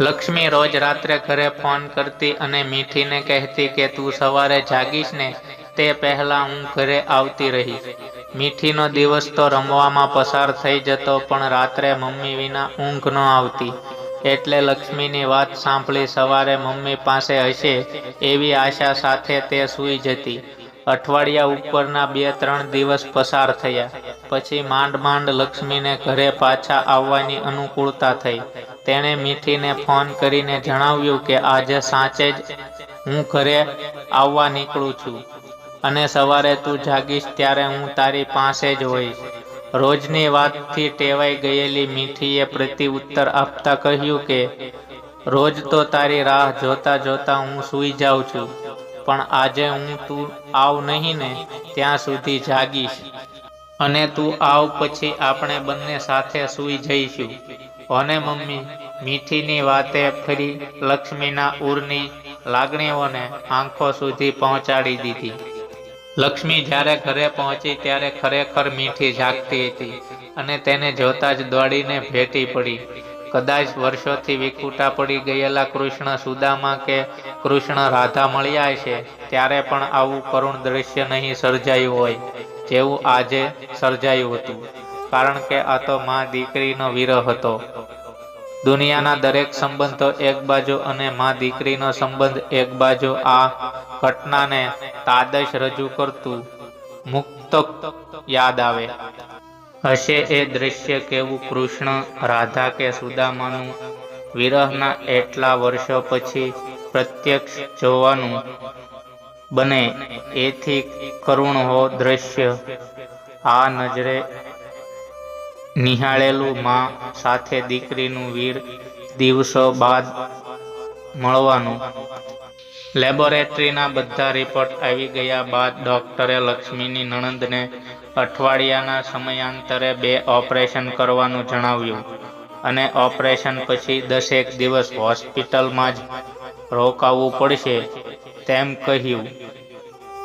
લક્ષ્મી રોજ રાત્રે ઘરે ફોન કરતી અને મીઠીને કહેતી કે, તું સવારે જાગીશ ને, તે પહેલા હું ઘરે આવતી રહીશ. મીઠીનો દિવસ તો રમવામાં પસાર થઈ જતો, પણ રાત્રે મમ્મી વિના ઊંઘ ન આવતી. એટલે લક્ષ્મીની વાત સાંભળી સવારે મમ્મી પાસે હશે એવી આશા સાથે તે સૂઈ જતી. અઠવાડિયા ઉપરના બે ત્રણ દિવસ પસાર થયા. પછી માંડ માંડ લક્ષ્મીને ઘરે પાછા આવવાની અનુકૂળતા થઈ. તેણે મીઠીને ફોન કરીને જણાવ્યું કે આજે સાંચે જ હું ઘરે આવવા નીકળું છું અને સવારે તું જાગીશ ત્યારે હું તારી પાસે જ હોઈશ. રોજની વાતથી ટેવાઈ ગયેલી મીઠીએ પ્રતિ ઉત્તર આપતા કહ્યું કે, રોજ તો તારી રાહ જોતા જોતા હું સૂઈ જાઉં છું, પણ આજે હું તું આવ નહીં ને ત્યાં સુધી જાગીશ. અને તું આવ પછી આપણે બંને સાથે સૂઈ જઈશું. અને મમ્મી મીઠીની વાતે ફરી લક્ષ્મીના ઉરની લાગણીઓને આંખો સુધી પહોંચાડી દીધી. લક્ષ્મી જ્યારે ઘરે પહોંચી ત્યારે ખરેખર મીઠી જાગતી હતી અને તેને જોતા જ દોડીને ભેટી પડી. કદાચ વર્ષોથી વિખૂટા પડી ગયેલા કૃષ્ણ સુદામા કે કૃષ્ણ રાધા મળ્યા છે ત્યારે પણ આવું કરુણ દ્રશ્ય નહીં સર્જાયું હોય, જેવું આજે સર્જાયું હતું. કારણ કે આ તો માં દીકરીનો વિરહ હતો. દુનિયાના દરેક સંબંધો એક બાજુ અને માં દીકરીનો સંબંધ એક બાજુ. આ ઘટનાને તાદશ રજૂ કરતું મુક્ત યાદ આવે. હશે એ દ્રશ્ય કેવું કૃષ્ણ, રાધા કે સુદામાનું વિરહના એટલા વર્ષો પછી પ્રત્યક્ષ જોવાનું બને. એથી કરુણ હો દ્રશ્ય. આ નજરે નિહાળેલું માં સાથે દીકરીનું વીર દિવસો બાદ મળવાનું. લેબોરેટરીના બધા રિપોર્ટ આવી ગયા બાદ ડોક્ટરે લક્ષ્મીની નણંદને અઠવાડિયાના સમયાંતરે બે ઓપરેશન કરવાનું જણાવ્યું અને ઓપરેશન પછી દસેક દિવસ હોસ્પિટલમાં જ રોકાવું પડશે તેમ કહ્યું.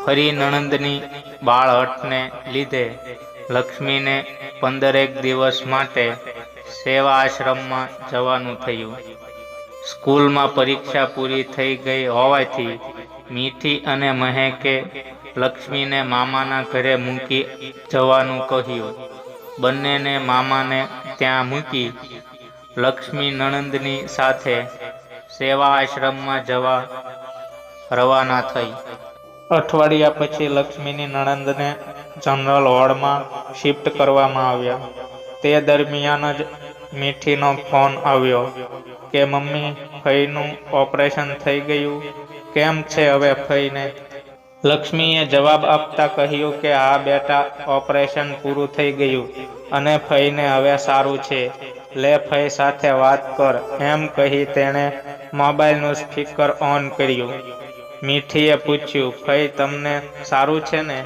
ફરી નણંદની બાળહટને લીધે લક્ષ્મીને પંદરેક દિવસ માટે સેવા આશ્રમમાં જવાનું થયું. સ્કૂલમાં પરીક્ષા પૂરી થઈ ગઈ હોવાથી મીઠી અને મહેકે લક્ષ્મીને મામાના ઘરે મૂકી જવાનું કહ્યું. બંનેને મામાને ત્યાં મૂકી લક્ષ્મી નણંદની સાથે સેવા આશ્રમમાં જવા રવાના થઈ. અઠવાડિયા પછી લક્ષ્મીની નણંદને જનરલ વોર્ડમાં શિફ્ટ કરવામાં આવ્યા. તે દરમિયાન જ મીઠીનો ફોન આવ્યો કે, મમ્મી, ફઈનું ઓપરેશન થઈ ગયું. કેમ છે હવે ફઈને? લક્ષ્મીએ જવાબ આપતા કહ્યું કે, આ બેટા ઓપરેશન પૂરું થઈ ગયું અને ફઈને હવે સારું છે. લે, ફઈ સાથે વાત કર. એમ કહી તેણે મોબાઈલનું સ્પીકર ઓન કર્યું. મીઠીએ પૂછ્યું, ફઈ, તમને સારું છે ને?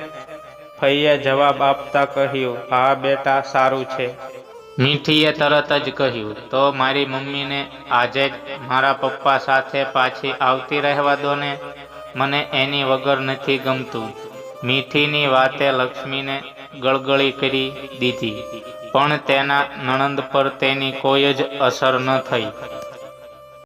ફઈએ જવાબ આપતા કહ્યું, હા, બેટા, સારું છે. મીઠીએ તરત જ કહ્યું, તો મારી મમ્મીને આજે જ મારા પપ્પા સાથે પાછી આવતી રહેવા દો ને. મને એની વગર નથી ગમતું. મીઠીની વાતે લક્ષ્મીને ગળગળી કરી દીધી. પણ તેના નણંદ પર તેની કોઈ જ અસર ન થઈ.